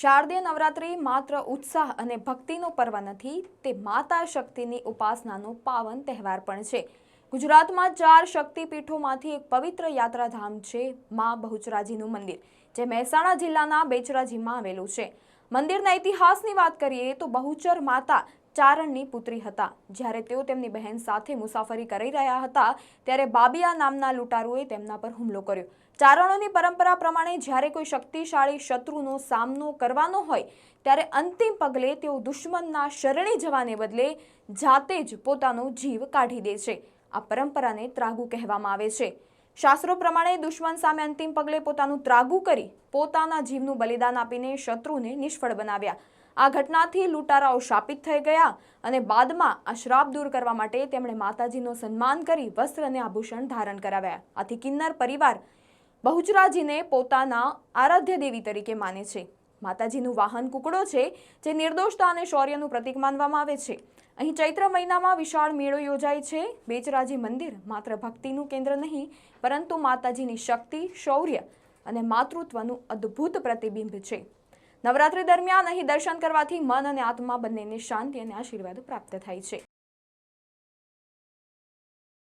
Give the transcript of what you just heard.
શારદીય નવરાત્રિ માત્ર ઉત્સાહ અને ભક્તિનો પર્વ નથી, તે માતા શક્તિની ઉપાસનાનો પાવન તહેવાર પણ છે. ગુજરાતમાં ચાર શક્તિપીઠોમાંથી એક પવિત્ર યાત્રાધામ છે મા બહુચરાજીનું મંદિર, જે મહેસાણા જિલ્લાના બેચરાજીમાં આવેલું છે. મંદિરના ઇતિહાસની વાત કરીએ તો બહુચર માતા ચારણની પુત્રી હતા. જ્યારે તેઓ તેમની બહેન સાથે મુસાફરી કરી રહ્યા હતા, ત્યારે બાબિયા નામના લૂંટારુએ તેમના પર હુમલો કર્યો. ચારણોની પરંપરા પ્રમાણે જ્યારે કોઈ શક્તિશાળી શત્રુનો સામનો કરવાનો હોય, ત્યારે અંતિમ પગલે તેઓ દુશ્મનના શરણે જવાને બદલે જાતે જ પોતાનો જીવ કાઢી દે છે. આ પરંપરાને ત્રાગુ કહેવામાં આવે છે. શાસ્ત્રો પ્રમાણે દુશ્મન સામે અંતિમ પગલે પોતાનું ત્રાગુ કરી પોતાના જીવનું બલિદાન આપીને શત્રુને નિષ્ફળ બનાવ્યા. આ ઘટનાથી લૂંટારાઓ શાપિત થઈ ગયા અને બાદમાં આ શ્રાપ દૂર કરવા માટે તેમણે માતાજીનો સન્માન કરી વસ્ત્ર અને આભૂષણ ધારણ કરાવ્યા. આથી કિન્નર પરિવાર બહુચરાજીને પોતાના આરાધ્ય દેવી તરીકે માને છે. માતાજીનું વાહન કુકડો છે, જે નિર્દોષતા અને શૌર્યનું પ્રતીક માનવામાં આવે છે. અહીં ચૈત્ર મહિનામાં વિશાળ મેળો યોજાય છે. બેચરાજી મંદિર માત્ર ભક્તિનું કેન્દ્ર નહીં, પરંતુ માતાજીની શક્તિ, શૌર્ય અને માતૃત્વનું અદ્ભુત પ્રતિબિંબ છે. નવરાત્રી દરમિયાન અહીં દર્શન કરવાથી મન અને આત્મા બંનેને શાંતિ અને આશીર્વાદ પ્રાપ્ત થાય છે.